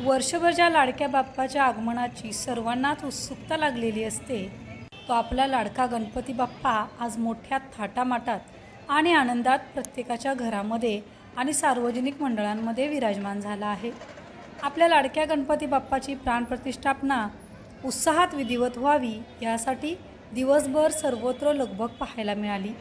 वर्षभर ज्या लाडक्या बाप्पाच्या आगमनाची सर्वांनाच उत्सुकता लागलेली असते तो आपला लाडका गणपती बाप्पा आज मोठ्या थाटामाटात आणि आनंदात प्रत्येकाच्या घरामध्ये आणि सार्वजनिक मंडळांमध्ये विराजमान झाला आहे. आपल्या लाडक्या गणपती बाप्पाची प्राणप्रतिष्ठापना उत्साहात विधिवत व्हावी यासाठी दिवसभर सर्वत्र लगबग पाहायला मिळाली.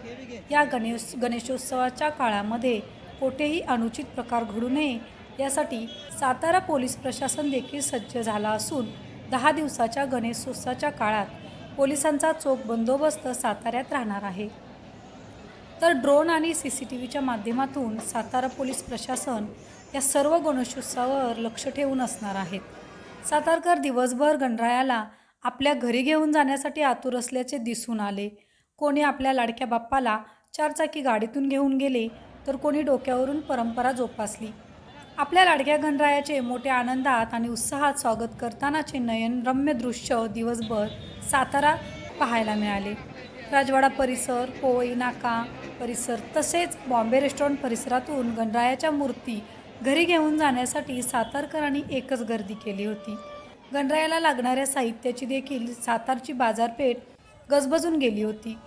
या गणेश गणेशोत्सवाच्या काळामध्ये कोठेही अनुचित प्रकार घडू नये यासाठी सातारा पोलीस प्रशासन देखील सज्ज झाला असून दहा दिवसाच्या गणेशोत्सवाच्या काळात पोलिसांचा चोख बंदोबस्त साताऱ्यात राहणार आहे. तर ड्रोन आणि सी सी टी व्हीच्या माध्यमातून सातारा पोलीस प्रशासन या सर्व गणेशोत्सवावर लक्ष ठेवून असणार आहेत सातारकर दिवसभर गणरायाला आपल्या घरी घेऊन जाण्यासाठी आतुर असल्याचे दिसून आले. कोणी आपल्या लाडक्या बाप्पाला चारचाकी गाडीतून घेऊन गेले तर कोणी डोक्यावरून परंपरा जोपासली. आपल्या लाडक्या गणरायाचे मोठ्या आनंदात आणि उत्साहात स्वागत करतानाचे नयनरम्य दृश्य दिवसभर सातारा पाहायला मिळाले. राजवाडा परिसर पोवई नाका परिसर तसेच बॉम्बे रेस्टॉरंट परिसरातून गणरायाच्या मूर्ती घरी घेऊन जाण्यासाठी सातारकरांनी एकच गर्दी केली होती. गणरायाला लागणाऱ्या साहित्याची देखील सातारची बाजारपेठ गजबजून गेली होती.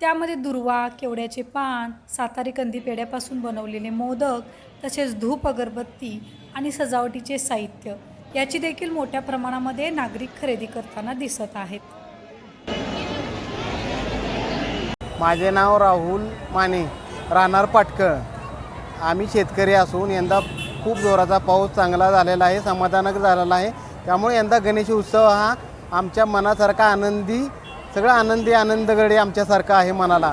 त्यामध्ये दुर्वा केवड्याचे पान सातारी कंदी पेढ्यापासून बनवलेले मोदक तसेच धूप अगरबत्ती आणि सजावटीचे साहित्य याची देखील मोठ्या प्रमाणामध्ये नागरिक खरेदी करताना दिसत आहेत. माझे नाव राहुल माने राहणार पाटकळ. आम्ही शेतकरी असून यंदा खूप जोराचा पाऊस चांगला झालेला आहे समाधानक झालेला आहे. त्यामुळे यंदा गणेश उत्सव हा आमच्या मनासारखा आनंदी सगळं आनंदी आनंदगडे आमच्यासारखा आहे मनाला.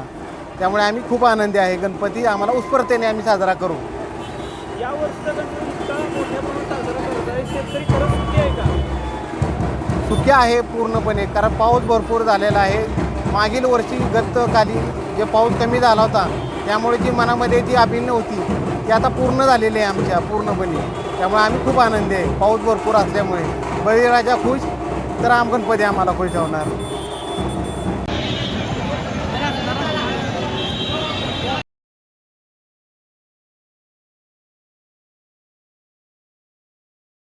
त्यामुळे आम्ही खूप आनंदी आहे. गणपती आम्हाला उत्स्फूर्तेने आम्ही साजरा करू. सुखी आहे पूर्णपणे कारण पाऊस भरपूर झालेला आहे. मागील वर्षी गतकाली जे पाऊस कमी झाला होता त्यामुळे जी मनामध्ये जी अभिन्न होती ती आता पूर्ण झालेली आहे आमच्या पूर्णपणे. त्यामुळे आम्ही खूप आनंदी आहे. पाऊस भरपूर असल्यामुळे. बळीराजा खुश तर आम गणपती आम्हाला खुश ठेवणार